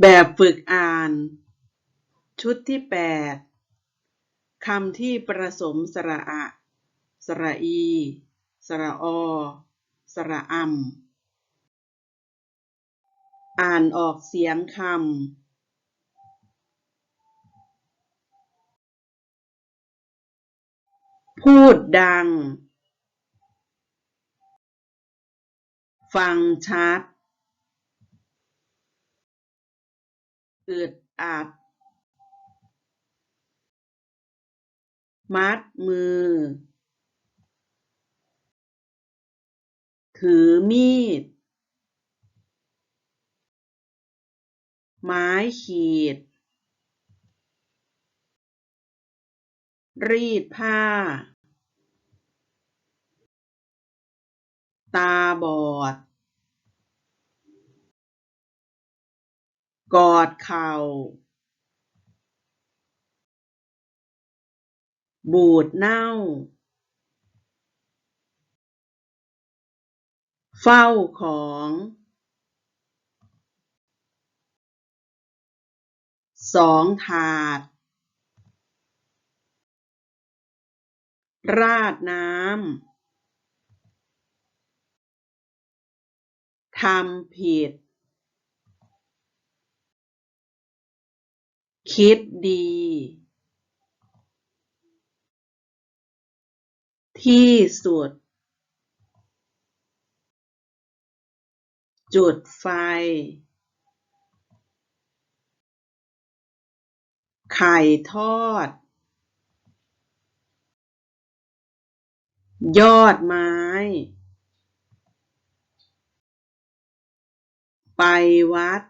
แบบฝึกอ่าน ชุดที่แปดคำที่ประสมสระอะ สระอี สระอ สระอำอ่านออกเสียงคำ พูดดัง ฟังชัด อึดอัดมัดมือ ถือมีด ไม้ขีด รีดผ้า ตาบอด กอดเข่าบูดเน่า เฝ้าของ สองถาด ราดน้ำ ทำผิด คิดดี ที่สุด จุดไฟ ไข่ทอด ยอดไม้ ไปวัด